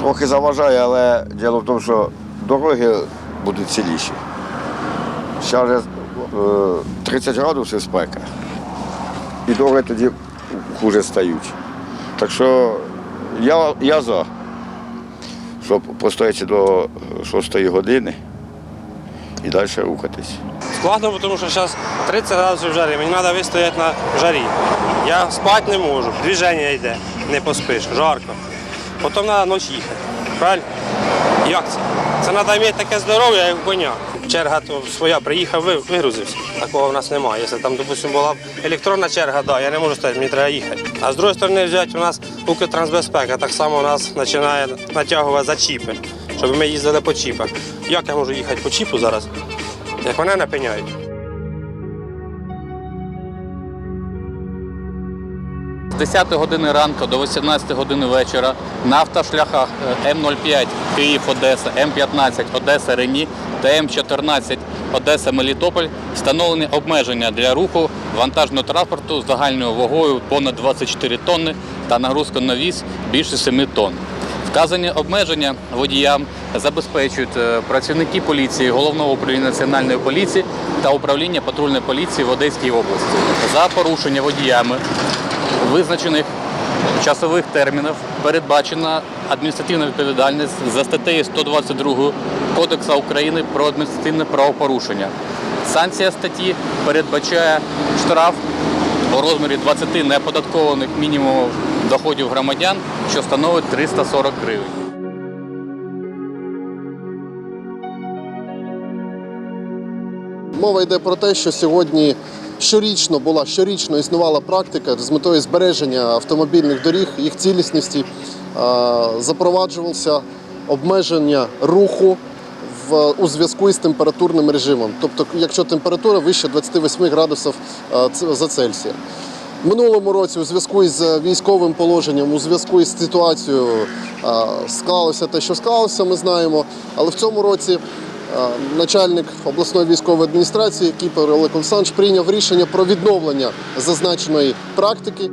трохи заважає, але діло в тому, що дороги будуть ціліші. Зараз е, 30 градусів спека. І дороги тоді хуже стають. Так що я, я за, щоб постояти до 6 години і далі рухатись. Складно, тому що зараз 30 градусів жари, мені треба вистояти на жарі. Я спати не можу, движення йде, не поспиш, жарко. Потім треба ночі їхати. Правильно? Як це? Це треба мати таке здоров'я, як коня. Черга то своя, приїхав, вигрузився. Такого в нас немає. Якщо там, допустимо, була електронна черга, да, я не можу стояти, мені треба їхати. А з іншої сторони взяти у нас Укртрансбезпека, так само у нас починає натягувати за чіпи, щоб ми їздили по чіпах. Як я можу їхати по чіпу зараз, як мене напиняють? 10 години ранку до 18 години вечора на автошляхах е, М05 Київ-Одеса, М15 Одеса Рені та М14 Одеса Мелітополь встановлені обмеження для руху вантажного транспорту з загальною вагою понад 24 тонни та нагрузкою на віз більше 7 тонн. Вказані обмеження водіям забезпечують е, працівники поліції, головного управління національної поліції та управління патрульної поліції в Одеській області. За порушення водіями визначених часових термінів передбачена адміністративна відповідальність за статтею 122 Кодексу України про адміністративне правопорушення. Санкція статті передбачає штраф у розмірі 20 неоподаткованих мінімумів доходів громадян, що становить 340 гривень. Мова йде про те, що сьогодні щорічно була щорічно існувала практика з метою збереження автомобільних доріг, їх цілісності. е, Запроваджувалося обмеження руху у зв'язку із температурним режимом. Тобто, якщо температура вище 28 градусів е, за Цельсія. В минулому році у зв'язку із військовим положенням, у зв'язку із ситуацією е, склалося те, що склалося, ми знаємо. Але в цьому році начальник обласної військової адміністрації Кіпер Олег Олександрович прийняв рішення про відновлення зазначеної практики.